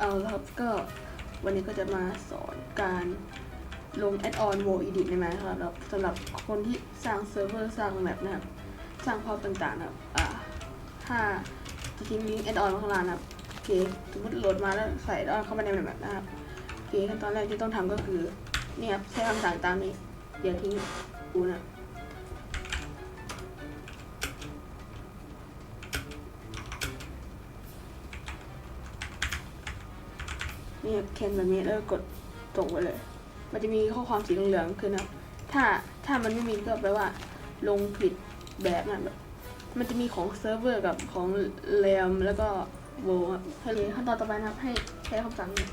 เอาละครับก็วันนี้ก็จะมาสอนการลงแอดออนโวอีดิทในไหมครับแล้วสำหรับคนที่สร้างเซิร์ฟเวอร์สร้างแมปนะครับ สร้างภาพต่างๆนะครับอ่าถ้าจะทิ้งลิงก์แอดออนข้างล่างนะครับโอเคสมมติโหลดมาแล้วใส่แอดออนเข้ามาในแมปนะครับโอเคขั้นตอนแรกที่ต้องทำก็คือเนี่ยครับใช้คำสั่งตามนี้เดี๋ยทิ้งกูนะ นี่เคนแบบนี้แล้วกดส่งไปเลย มันจะมีข้อความสีเหลืองๆขึ้นนะถ้าถ้ามันไม่มีก็แปลว่า ลงผิดแบบนะแบบมันจะมีของเซิร์ฟเวอร์กับของแรมแล้วก็โวครับให้เลยขั้นตอนต่อไปนะครับให้ใช้คำสั่งนี้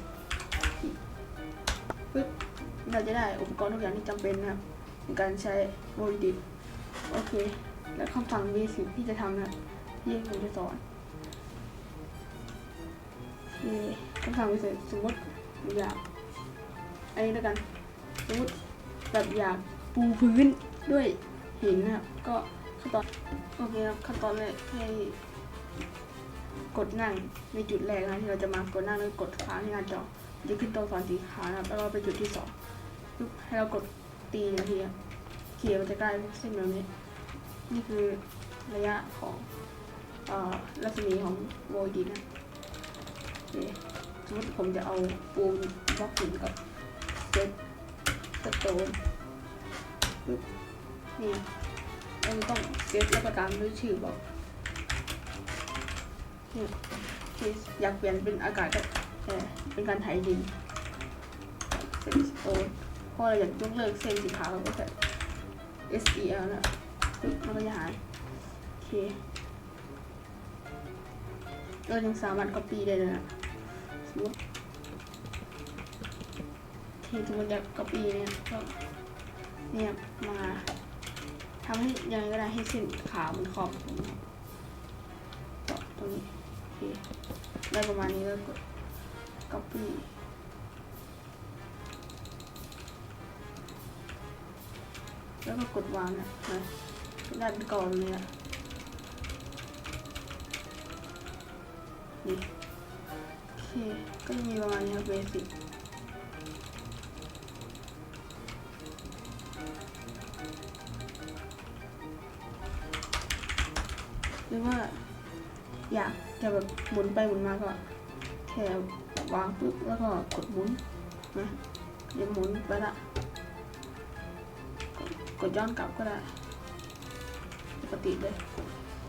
ปึ๊บเราจะได้อุปกรณ์ทุกอย่างที่จำเป็นนะครับในการใช้โวลิดิโอเค แล้วคำสั่ง basic ที่จะทำนะครับที่ผมจะสอนโอเค คำสั่งพิเศษสมมติอยากอันนี้แล้วกัน สมมติแบบอยากปูพื้นด้วยหินนะครับ ก็ขั้นตอนโอเคครับขั้นตอนแรกให้กดนั่งในจุดแรกนะที่เราจะมากดนั่งแล้วกดค้างที่หน้าจอจะขึ้นตัวสอักษรสีขาวนะครับแล้วก็ไปจุดที่สองปุ๊บให้เรากดตีนาทีครับเขียนมันจะกลายเส้นแบบนี้ นี่คือระยะของอ่อรัศมีของโวดีนะโอเค สมมติผมจะเอาปูนบล็อกหินกับเซตสโตนนี่มันต้องเซตแล้วก็ตามด้วยชื่อบล็อกนี่อยากเปลี่ยนเป็นอากาศก็แต่เป็นการไถดินเซตสโตนพอเราอยากยกเลิกเส้นสีขาวเราก็ใส่ S E L นะปึ๊บมันก็จะหายโอเคเรายังสามารถ copy ได้เลยนะ สมมติที่สมมติอยาก copy เนี่ยก็เนี่ยมาทำให้ยังไงก็ได้ให้เส้นขาวมันขอบตรงนี้ก็ตรงนี้โอเคได้ประมาณนี้แล้วกด copy แล้วก็กดวางนะนะด้เป็นกรอนเลยอะนี่ เค ก็จะมีประมาณนี้ครับเบสิกหรือว่า อยากจะแบบหมุนไปหมุนมาก็แค่วางปุ๊บแล้วก็กดหมุนนะเดี๋ยวหมุนไปละกดกดย้อนกลับก็ได้ ปกติเลย